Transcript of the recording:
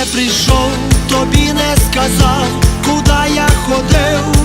не прийшов, тобі не сказав, куди я ходив,